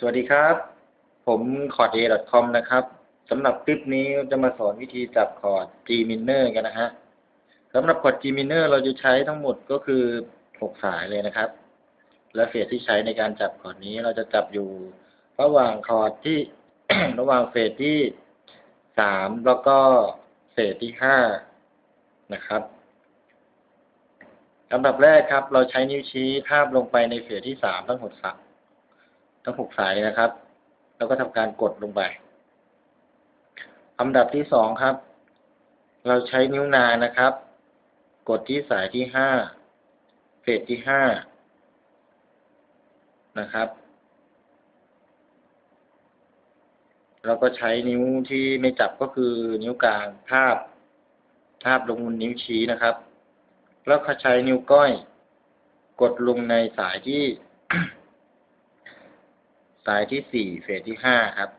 สวัสดีครับ ผม c o r d a c o m นะครับสำหรับคลิปนี้จะมาสอนวิธีจับคอร์ด G minor กันนะฮะสำหรับคอร์ด G minor เราจะใช้ทั้งหมดก็คือ6สายเลยนะครับ และเฟสที่ใช้ในการจับคอร์ดนี้เราจะจับอยู่ ระหว่างคอร์ดที่ ระหว่างเฟสที่สามแล้วก็เฟสที่ห้านะครับลำดับแรกครับ เราใช้นิ้วชี้ทาบลงไปในเฟสที่สามทั้งหกสาย ทั้งหกสายนะครับ แล้วก็ทำการกดลงไปลำดับที่สองครับ เราใช้นิ้วนางนะครับ กดที่สายที่ห้าเฟสที่ห้านะครับแล้วก็ใช้นิ้วที่ไม่จับก็คือนิ้วกลางทาบทาบลงบนนิ้วชี้นะครับ แล้วก็ใช้นิ้วก้อย กดลงในสายที่ สายที่สี่เฟสที่ห้าครับ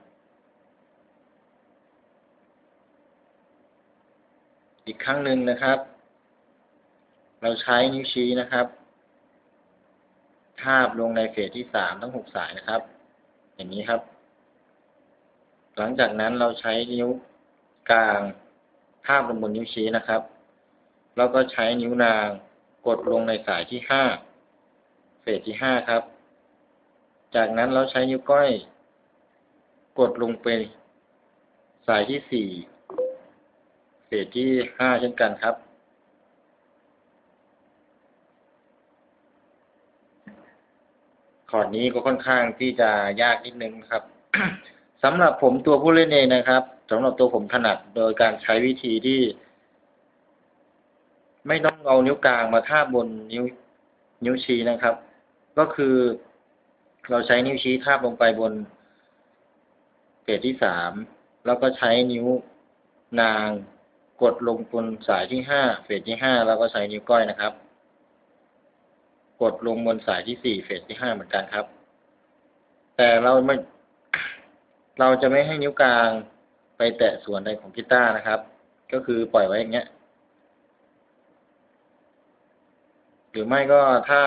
อีกครั้งหนึ่งนะครับ เราใช้นิ้วชี้นะครับ ทาบลงในเฟสที่สามทั้งหกสายนะครับ อย่างนี้ครับ หลังจากนั้นเราใช้นิ้วกลางทาบลงบนนิ้วชี้นะครับ แล้วก็ใช้นิ้วนางกดลงในสายที่ห้าเฟสที่ห้าครับ จากนั้นเราใช้นิ้วก้อย กดลงไปสายที่สี่เฟสที่ห้าเช่นกันครับคอดนี้ก็ค่อนข้างที่จะยากนิดนึงครับสำหรับผมตัวผู้เล่นเองนะครับสำหรับตัวผมถนัดโดยการใช้วิธีที่ ไม่ต้องเอานิ้วกลางมาทาบบนนิ้วนิ้วชี้นะครับ ก็คือ เราใช้นิ้วชี้ทาบลงไปบนเฟสที่สามแล้วก็ใช้นิ้วนางกดลงบนสายที่ห้าเฟสที่ห้าแล้วก็ใช้นิ้วก้อยนะครับ กดลงบนสายที่สี่เฟสที่ห้าเหมือนกันครับ แต่เราไม่ เราจะไม่ให้นิ้วกลางไปแตะส่วนใดของกีตาร์นะครับ ก็คือปล่อยไว้อย่างเงี้ย หรือไม่ก็ถ้า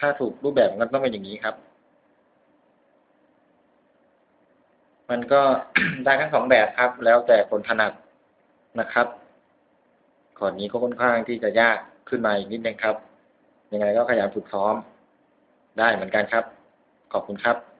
ถ้าถูกรูปแบบมันต้องเป็นอย่างนี้ครับ มันก็ได้ทั้งสองแบบครับ แล้วแต่คนถนัดนะครับขอนนี้ก็ค่อนข้างที่จะยากขึ้นมาอีกนิดนึงครับ ยังไงก็ขยันฝึกซ้อมได้เหมือนกันครับ ขอบคุณครับ